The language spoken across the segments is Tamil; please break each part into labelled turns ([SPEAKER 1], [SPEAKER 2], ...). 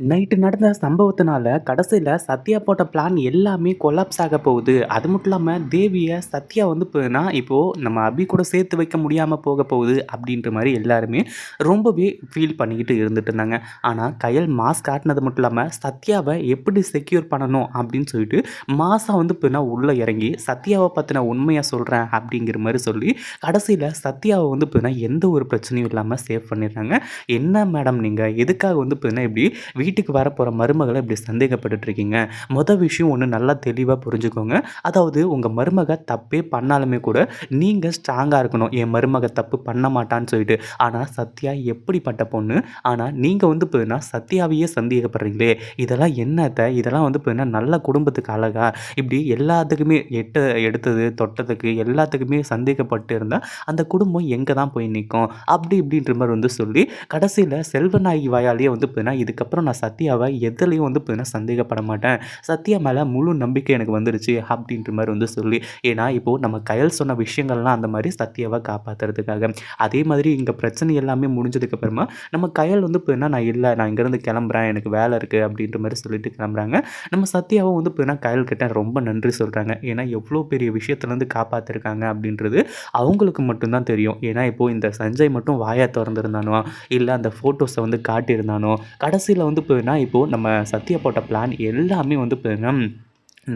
[SPEAKER 1] நைட்டு நடந்த சம்பவத்தினால கடைசியில் சத்யா போட்ட பிளான் எல்லாமே கொலாப்ஸ் ஆக போகுது. அது மட்டும் இல்லாமல் தேவியை சத்யா வந்து இப்பனா இப்போது நம்ம அபி கூட சேர்த்து வைக்க முடியாமல் போக போகுது அப்படின்ற மாதிரி எல்லாருமே ரொம்பவே ஃபீல் பண்ணிக்கிட்டு இருந்துட்டு இருந்தாங்க. ஆனால் கையல் மாஸ் காட்டினது மட்டும் இல்லாமல் சத்யாவை எப்படி செக்யூர் பண்ணணும் அப்படின்னு சொல்லிட்டு மாசா வந்து இப்பனா உள்ளே இறங்கி சத்யாவை பற்றின உண்மையாக சொல்கிறேன் அப்படிங்கிற மாதிரி சொல்லி கடைசியில் சத்யாவை வந்து இப்பனா எந்த ஒரு பிரச்சனையும் இல்லாமல் சேவ் பண்ணிடுறாங்க. என்ன மேடம் நீங்கள் எதுக்காக வந்து இப்பனா இப்படி வீட்டுக்கு வரப்போகிற மருமகளை இப்படி சந்தேகப்பட்டுட்டு இருக்கீங்க மொதல் விஷயம் ஒன்று நல்லா தெளிவாக புரிஞ்சுக்கோங்க. அதாவது உங்கள் மருமக தப்பே பண்ணாலுமே கூட நீங்கள் ஸ்ட்ராங்காக இருக்கணும். என் மருமக தப்பு பண்ண மாட்டான்னு சொல்லிட்டு. ஆனால் சத்யா எப்படிப்பட்ட பொண்ணு? ஆனால் நீங்கள் வந்து போதுன்னா சத்யாவையே சந்தேகப்படுறீங்களே. இதெல்லாம் என்னத்த இதெல்லாம் வந்து போதுன்னா நல்ல குடும்பத்துக்கு அழகா? இப்படி எல்லாத்துக்குமே எட்ட எடுத்தது தொட்டதுக்கு எல்லாத்துக்குமே சந்தேகப்பட்டு இருந்தால் அந்த குடும்பம் எங்கே தான் போய் நிற்கும் அப்படி இப்படின்ற மாதிரி வந்து சொல்லி கடைசியில் செல்வநாயகி வாயாலேயே வந்து போதுன்னா இதுக்கப்புறம் நான் நான் சத்யாவை எதுலேயும் வந்து பார்த்தீங்கன்னா சந்தேகப்பட மாட்டேன். சத்யா மேலே முழு நம்பிக்கை எனக்கு வந்துடுச்சு அப்படின்ற மாதிரி வந்து சொல்லி ஏன்னா இப்போது நம்ம கையில் சொன்ன விஷயங்கள்லாம் அந்த மாதிரி சத்யாவை காப்பாற்றுறதுக்காக அதே மாதிரி இங்கே பிரச்சனை எல்லாமே முடிஞ்சதுக்கப்புறமா நம்ம கையில் வந்து இப்போ நான் இல்லை நான் இங்கேருந்து கிளம்புறேன் எனக்கு வேலை இருக்குது அப்படின்ற மாதிரி சொல்லிட்டு கிளம்புறாங்க. நம்ம சத்யாவை வந்து இப்போ கயல் கிட்ட ரொம்ப நன்றி சொல்கிறாங்க ஏன்னா எவ்வளோ பெரிய விஷயத்துலேருந்து காப்பாற்றிருக்காங்க அப்படின்றது அவங்களுக்கு மட்டும்தான் தெரியும். ஏன்னா இப்போது இந்த சஞ்சய் மட்டும் வாயா திறந்துருந்தானோ இல்லை அந்த ஃபோட்டோஸை வந்து காட்டியிருந்தானோ கடைசியில் வந்து பார்த்தீங்கன்னா இப்போது நம்ம சத்யா போட்ட பிளான் எல்லாமே வந்து பார்த்தீங்கன்னா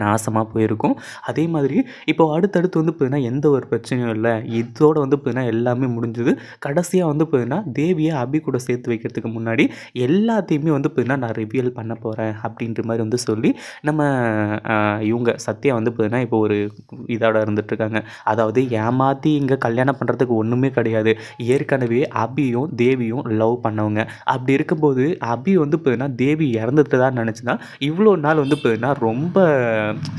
[SPEAKER 1] நாசமாக போயிருக்கும். அதே மாதிரி இப்போ அடுத்தடுத்து வந்து பார்த்தீங்கன்னா எந்த ஒரு பிரச்சனையும் இல்லை. இதோட வந்து பார்த்தீங்கன்னா எல்லாமே முடிஞ்சுது. கடைசியாக வந்து பார்த்தீங்கன்னா தேவியை அபி கூட சேர்த்து வைக்கிறதுக்கு முன்னாடி எல்லாத்தையுமே வந்து பார்த்தீங்கன்னா நான் ரிவியல் பண்ண போகிறேன் அப்படின்ற மாதிரி வந்து சொல்லி நம்ம இவங்க சத்யா வந்து பார்த்தீங்கன்னா இப்போ ஒரு இதோட இருந்துகிட்ருக்காங்க அதாவது ஏமாற்றி இங்கே கல்யாணம் பண்ணுறதுக்கு ஒன்றுமே கிடையாது. ஏற்கனவே அபியும் தேவியும் லவ் பண்ணவங்க. அப்படி இருக்கும்போது அபி வந்து பார்த்தீங்கன்னா தேவி இறந்துட்டு தான் நினச்சி தான் இவ்வளோ நாள் வந்து பார்த்தீங்கன்னா ரொம்ப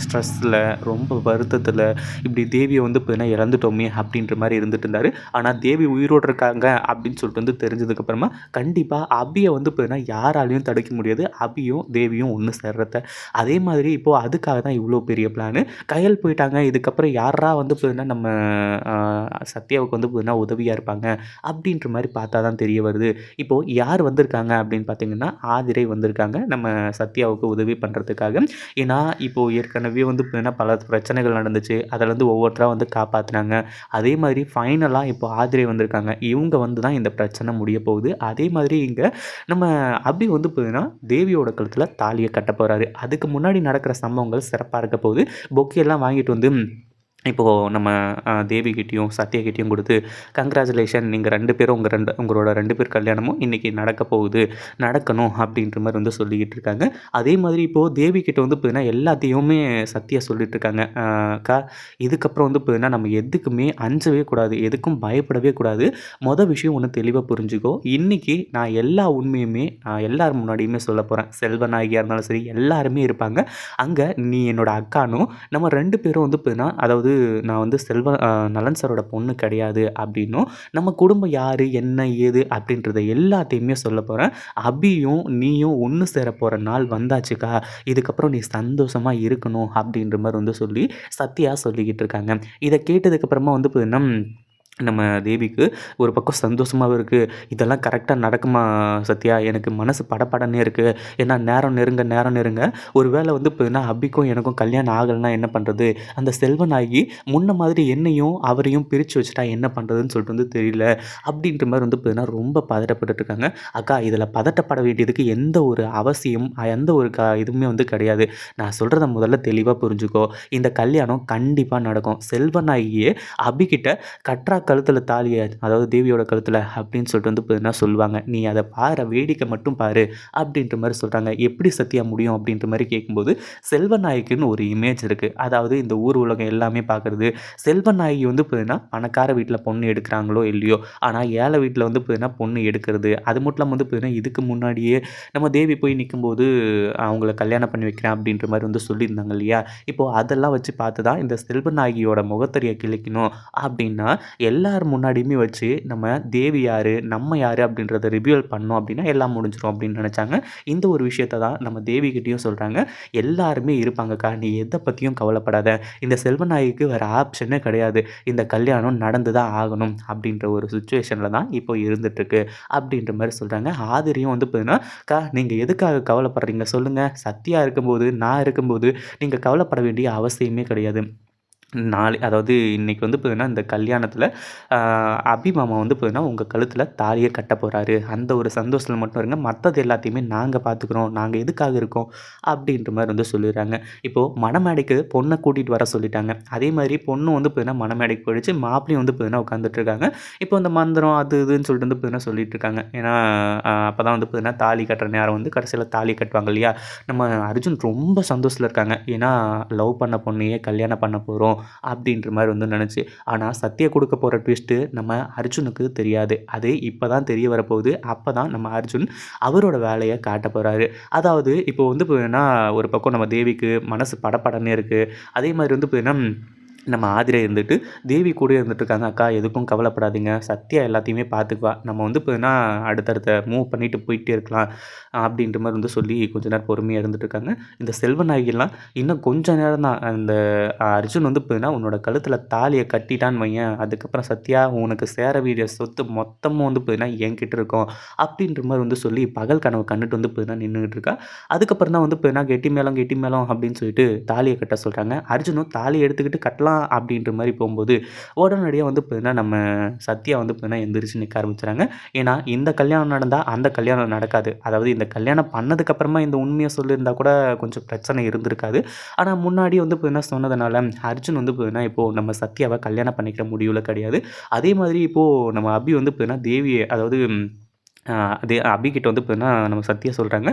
[SPEAKER 1] ஸ்ட்ரெஸ்ஸில் ரொம்ப வருத்தத்தில் இப்படி தேவியை வந்து பார்த்தீங்கன்னா இறந்துட்டோமே அப்படின்ற மாதிரி இருந்துட்டு இருந்தார். ஆனால் தேவி உயிரோடு இருக்காங்க அப்படின்னு சொல்லிட்டு வந்து தெரிஞ்சதுக்கப்புறமா கண்டிப்பாக அபியை வந்து பார்த்தீங்கன்னா யாராலையும் தடுக்க முடியாது. அபியும் தேவியும் ஒன்று சேர்றத. அதே மாதிரி இப்போது அதுக்காக தான் இவ்வளோ பெரிய பிளான் கையல் போயிட்டாங்க. இதுக்கப்புறம் யாரா வந்து பார்த்தீங்கன்னா நம்ம சத்யாவுக்கு வந்து பார்த்தீங்கன்னா உதவியாக இருப்பாங்க அப்படின்ற மாதிரி பார்த்தா தான் தெரிய வருது. இப்போது யார் வந்திருக்காங்க அப்படின்னு பார்த்தீங்கன்னா ஆதிரை வந்திருக்காங்க. நம்ம சத்யாவுக்கு உதவி பண்ணுறதுக்காக ஏன்னா இப்போது ஏற்கனவே வந்து பார்த்தீங்கன்னா பல பிரச்சனைகள் நடந்துச்சு. அதிலேருந்து ஒவ்வொருத்தராக வந்து காப்பாற்றினாங்க அதே மாதிரி ஃபைனலாக இப்போ ஆதிரை வந்திருக்காங்க. இவங்க வந்து தான் இந்த பிரச்சனை முடிய போகுது. அதே மாதிரி இங்கே நம்ம அபி வந்து பார்த்தீங்கன்னா தேவியோட கழுத்தில் தாலியை கட்ட போகிறாரு அதுக்கு முன்னாடி நடக்கிற சம்பவங்கள் சிறப்பாக இருக்க போகுது. பொக்கையெல்லாம் வாங்கிட்டு வந்து இப்போது நம்ம தேவிகிட்டேயும் சத்யாகிட்டேயும் கொடுத்து கங்க்ராச்சுலேஷன் நீங்கள் ரெண்டு பேரும் உங்கள் ரெண்டு உங்களோட ரெண்டு பேர் கல்யாணமும் இன்றைக்கி நடக்க போகுது. நடக்கணும் அப்படின்ற மாதிரி வந்து சொல்லிக்கிட்டு இருக்காங்க. அதே மாதிரி இப்போது தேவிக்கிட்ட வந்து பார்த்தீங்கன்னா எல்லாத்தையுமே சத்யா சொல்லிட்டு இருக்காங்க. அக்கா இதுக்கப்புறம் வந்து பார்த்தீங்கன்னா நம்ம எதுக்குமே அஞ்சவே கூடாது. எதுக்கும் பயப்படவே கூடாது. மொதல் விஷயம் ஒன்று தெளிவாக புரிஞ்சுக்கோ. இன்றைக்கி நான் எல்லா உண்மையுமே நான் எல்லார் முன்னாடியுமே சொல்ல போகிறேன் செல்வநாயகியாக இருந்தாலும் சரி எல்லாருமே இருப்பாங்க. அங்கே நீ என்னோடய அக்கானும் நம்ம ரெண்டு பேரும் வந்து பார்த்தீங்கன்னா அதாவது நான் வந்து செல்வ நலன் சாரோட பொண்ணு கிடையாது அப்படின்னும் நம்ம குடும்பம் யார் என்ன ஏது அப்படின்றத எல்லாத்தையுமே சொல்ல போகிறேன் அபியும் நீயும் ஒன்று சேர போகிற நாள் வந்தாச்சுக்கா. இதுக்கப்புறம் நீ சந்தோஷமாக இருக்கணும் அப்படின்ற மாதிரி வந்து சொல்லி சத்யா சொல்லிக்கிட்டு இருக்காங்க. இதை கேட்டதுக்கப்புறமா வந்து பார்த்தீங்கன்னா நம்ம தேவிக்கு ஒரு பக்கம் சந்தோஷமாகவும் இருக்குது இதெல்லாம் கரெக்டாக நடக்குமா சத்யா? எனக்கு மனசு படப்படன்னே இருக்குது ஏன்னா நேரம் நெருங்க நேரம் நெருங்க. ஒரு வேளை வந்து இப்போனா அபிக்கும் எனக்கும் கல்யாணம் ஆகலைன்னா என்ன பண்ணுறது அந்த செல்வனாகி முன்ன மாதிரி என்னையும் அவரையும் பிரித்து வச்சுட்டா என்ன பண்ணுறதுன்னு சொல்லிட்டு வந்து தெரியல. அப்படின்ற மாதிரி வந்து இப்போ ரொம்ப பதட்டப்பட்டுருக்காங்க அக்கா இதில் பதட்டப்பட வேண்டியதுக்கு எந்த ஒரு அவசியம் எந்த ஒரு க இதுவுமே வந்து கிடையாது. நான் சொல்கிறத முதல்ல தெளிவாக புரிஞ்சுக்கோ. இந்த கல்யாணம் கண்டிப்பாக நடக்கும். செல்வனாகியே அபிகிட்ட கற்றாக்க கழுத்தில் தாலியை அதாவது தேவியோட கழுத்தில் அப்படின்னு சொல்லிட்டு வந்து பார்த்தீங்கன்னா சொல்லுவாங்க. நீ அதை பாரு வேடிக்கை மட்டும் பாரு அப்படின்ற மாதிரி சொல்கிறாங்க எப்படி சத்தியா முடியும் அப்படின்ற மாதிரி கேட்கும்போது செல்வநாயக்குன்னு ஒரு இமேஜ் இருக்குது அதாவது இந்த ஊர் உலகம் எல்லாமே பார்க்குறது செல்வநாயகி வந்து பார்த்தீங்கன்னா பணக்கார வீட்டில் பொண்ணு எடுக்கிறாங்களோ இல்லையோ ஆனால் ஏழை வீட்டில் வந்து பார்த்தீங்கன்னா பொண்ணு எடுக்கிறது. அது மட்டும் இல்லாமல் வந்து பார்த்தீங்கன்னா இதுக்கு முன்னாடியே நம்ம தேவி போய் நிற்கும்போது அவங்கள கல்யாணம் பண்ணி வைக்கிறேன் அப்படின்ற மாதிரி வந்து சொல்லியிருந்தாங்க இல்லையா? இப்போது அதெல்லாம் வச்சு பார்த்து தான் இந்த செல்வநாயகியோட முகத்தறியை கிழிக்கணும் அப்படின்னா எல்லார் முன்னாடியுமே வச்சு நம்ம தேவி யார் நம்ம யார் அப்படின்றத ரிவியூல் பண்ணோம் அப்படின்னா எல்லாம் முடிஞ்சிடும் அப்படின்னு நினச்சாங்க. இந்த ஒரு விஷயத்த தான் நம்ம தேவிகிட்டையும் சொல்கிறாங்க எல்லாருமே இருப்பாங்கக்கா நீ எதை பற்றியும் கவலைப்படாத. இந்த செல்வநாயகிக்கு வேறு ஆப்ஷனே கிடையாது. இந்த கல்யாணம் நடந்து தான் ஆகணும் அப்படின்ற ஒரு சுச்சுவேஷனில் தான் இப்போ இருந்துகிட்ருக்கு அப்படின்ற மாதிரி சொல்கிறாங்க ஆதிரியும் வந்து பார்த்தீங்கன்னா அக்கா நீங்கள் எதுக்காக கவலைப்படுறீங்க? சொல்லுங்கள் சத்தியாக இருக்கும்போது நான் இருக்கும்போது நீங்கள் கவலைப்பட வேண்டிய அவசியமே கிடையாது. நாளை அதாவது இன்றைக்கி வந்து பார்த்தீங்கன்னா இந்த கல்யாணத்தில் அபி மாமா வந்து பார்த்திங்கன்னா உங்கள் கழுத்தில் தாலியை கட்ட போகிறாரு அந்த ஒரு சந்தோஷத்தில் மட்டும் இருங்க. மற்றது எல்லாத்தையுமே நாங்கள் பார்த்துக்குறோம் நாங்கள் எதுக்காக இருக்கோம்? அப்படின்ற மாதிரி வந்து சொல்லிடுறாங்க. இப்போது மணமேடைக்கு பொண்ணை கூட்டிகிட்டு வர சொல்லிட்டாங்க. அதே மாதிரி பொண்ணு வந்து பார்த்தீங்கன்னா மணமேடைக்கு போயிடுச்சு. மாப்பிளையும் வந்து பார்த்தீங்கன்னா உட்காந்துட்ருக்காங்க இப்போ இந்த மந்திரம் அது இதுன்னு சொல்லிட்டு வந்து பார்த்தீங்கன்னா சொல்லிட்டு இருக்காங்க. ஏன்னா அப்போ தான் வந்து பார்த்தீங்கன்னா தாலி கட்டுற நேரம் வந்து கடைசியில் தாலி கட்டுவாங்க இல்லையா? நம்ம அர்ஜுன் ரொம்ப சந்தோஷத்தில் இருக்காங்க. ஏன்னா லவ் பண்ண பொண்ணையே கல்யாணம் பண்ண போகிறோம் அப்படின்ற மாதிரி வந்து நினச்சி ஆனால் சத்திய கொடுக்க போகிற ட்விஸ்ட்டு நம்ம அர்ஜுனுக்கு தெரியாது. அது இப்போ தான் தெரிய வரப்போகுது. அப்போ தான் நம்ம அர்ஜுன் அவரோட வேலையை காட்ட போகிறாரு அதாவது இப்போ வந்து போனால் ஒரு பக்கம் நம்ம தேவிக்கு மனசு படப்படன்னு இருக்குது அதே மாதிரி வந்து போனால் நம்ம ஆதிரை இருந்துட்டு தேவி கூட இருந்துட்டுருக்காங்க. அக்கா எதுக்கும் கவலைப்படாதீங்க. சத்யா எல்லாத்தையுமே பார்த்துக்குவா. நம்ம வந்து இப்போனா அடுத்தடுத்த மூவ் பண்ணிட்டு போயிட்டே இருக்கலாம் அப்படின்ற மாதிரி வந்து சொல்லி கொஞ்ச நேரம் பொறுமையாக இருந்துட்டுருக்காங்க. இந்த செல்வநாயகிலாம் இன்னும் கொஞ்ச நேரம் தான். அந்த அர்ஜுன் வந்து இப்போனா உன்னோட கழுத்தில் தாலியை கட்டிட்டான்னு வையன். அதுக்கப்புறம் சத்யா உனக்கு சேர வேண்டிய சொத்து மொத்தமும் வந்து போயினா என்கிட்ட இருக்கும் அப்படின்ற மாதிரி வந்து சொல்லி பகல் கனவு கண்டுட்டு வந்து போயினா நின்றுக்கிட்டு இருக்கா அதுக்கப்புறம் தான் வந்து இப்போனா கெட்டி மேளம் கெட்டி மேளம் அப்படின்னு சொல்லிட்டு தாலியை கட்ட சொல்கிறாங்க அர்ஜுனும் தாலியை எடுத்துக்கிட்டு கட்டலாம் போகலாம் அப்படின்ற மாதிரி போகும்போது உடனடியாக வந்து பார்த்தீங்கன்னா நம்ம சத்யா வந்து பார்த்தீங்கன்னா எந்திரிச்சு நிற்க ஆரம்பிச்சுறாங்க ஏன்னா இந்த கல்யாணம் நடந்தால் அந்த கல்யாணம் நடக்காது. அதாவது இந்த கல்யாணம் பண்ணதுக்கப்புறமா இந்த உண்மையை சொல்லியிருந்தால் கூட கொஞ்சம் பிரச்சனை இருந்திருக்காது. ஆனால் முன்னாடி வந்து பார்த்தீங்கன்னா சொன்னதுனால அர்ஜுன் வந்து பார்த்தீங்கன்னா இப்போது நம்ம சத்யாவை கல்யாணம் பண்ணிக்கிற முடிவில் கிடையாது. அதே மாதிரி இப்போது நம்ம அபி வந்து பார்த்தீங்கன்னா தேவியை அதாவது அதே அபிகிட்ட வந்து பார்த்தீங்கன்னா நம்ம சத்யா சொல்கிறாங்க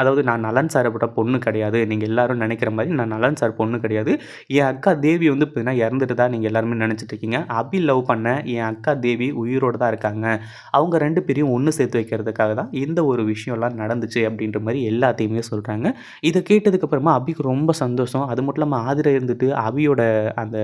[SPEAKER 1] அதாவது நான் நலன் சாரப்பட்ட பொண்ணு கிடையாது. நீங்கள் எல்லோரும் நினைக்கிற மாதிரி நான் நலன் சார் பொண்ணு கிடையாது. என் அக்கா தேவி வந்து பார்த்தீங்கன்னா இறந்துட்டு தான் நீங்கள் எல்லாருமே நினச்சிட்ருக்கீங்க அபி லவ் பண்ண என் அக்கா தேவி உயிரோடு தான் இருக்காங்க. அவங்க ரெண்டு பேரையும் ஒன்று சேர்த்து வைக்கிறதுக்காக தான் இந்த ஒரு விஷயம்லாம் நடந்துச்சு அப்படின்ற மாதிரி எல்லாத்தையுமே சொல்கிறாங்க இதை கேட்டதுக்கப்புறமா அபிக்கு ரொம்ப சந்தோஷம். அது மட்டும் இல்லாமல் ஆதிரை இருந்துட்டு அபியோட அந்த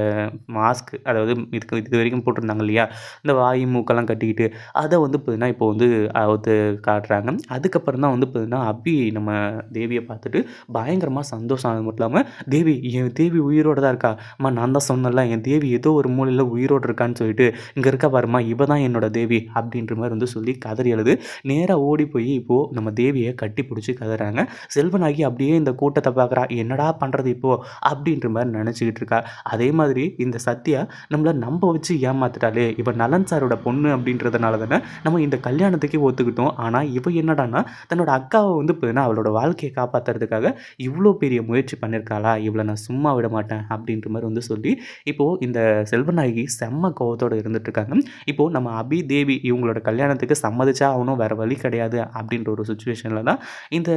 [SPEAKER 1] மாஸ்க் அதாவது இதுக்கு இது வரைக்கும் போட்டிருந்தாங்க இல்லையா? இந்த வாய் மூக்கெல்லாம் கட்டிக்கிட்டு அதை வந்து பார்த்தீங்கன்னா இப்போ வந்து அவுத்து காட்டுறாங்க. அதுக்கப்புறம் தான் வந்து பார்த்தீங்கன்னா அபி நம்ம தேவியை பார்த்துட்டு பயங்கரமாக சந்தோஷம். ஆனது மட்டும் இல்லாமல் தேவி என் தேவி உயிரோடு தான் இருக்கா? அம்மா நான் தான் சொன்னல என் தேவி ஏதோ ஒரு மூலையில் உயிரோடு இருக்கான்னு சொல்லிட்டு இங்கே இருக்கா பாருமா இவ தான் என்னோட தேவி அப்படின்ற மாதிரி வந்து சொல்லி கதறி எழுது. நேராக ஓடி போய் இப்போது நம்ம தேவியை கட்டி பிடிச்சி கதறாங்க. செல்வனாகி அப்படியே இந்த கூட்டத்தை பார்க்குறா என்னடா பண்ணுறது இப்போது அப்படின்ற மாதிரி நினச்சிக்கிட்டு இருக்கா. அதே மாதிரி இந்த சத்யா நம்மளை நம்ப வச்சு ஏமாத்துட்டாலே இவன் நலன் சாரோட பொண்ணு அப்படின்றதுனால தானே நம்ம இந்த கல்யாணத்துக்கு ஒத்துக்கிட்டோம். ஆனால் இவ என்னடான்னா தன்னோட அக்காவை வந்து பார்த்தீங்கன்னா அவளோட வாழ்க்கையை காப்பாற்றுறதுக்காக இவ்வளோ பெரிய முயற்சி பண்ணியிருக்காளா இவளை நான் சும்மா விட மாட்டேன் அப்படின்ற மாதிரி வந்து சொல்லி இப்போது இந்த செல்வநாயகி செம்ம கோவத்தோடு இருந்துகிட்ருக்காங்க இப்போது நம்ம அபி தேவி இவங்களோட கல்யாணத்துக்கு சம்மதிச்சா அவனும் வேறு வழி கிடையாது அப்படின்ற ஒரு சுச்சுவேஷனில் தான் இந்த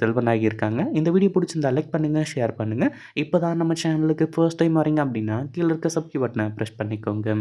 [SPEAKER 1] செல்வநாயகி இருக்காங்க. இந்த வீடியோ பிடிச்சிருந்தா லைக் பண்ணுங்கள் ஷேர் பண்ணுங்கள் இப்போ தான் நம்ம சேனலுக்கு ஃபர்ஸ்ட் டைம் வரீங்க அப்படின்னா கீழே இருக்க சப்ஸ்கிரைப் பட்டனை ப்ரெஸ் பண்ணிக்கோங்க.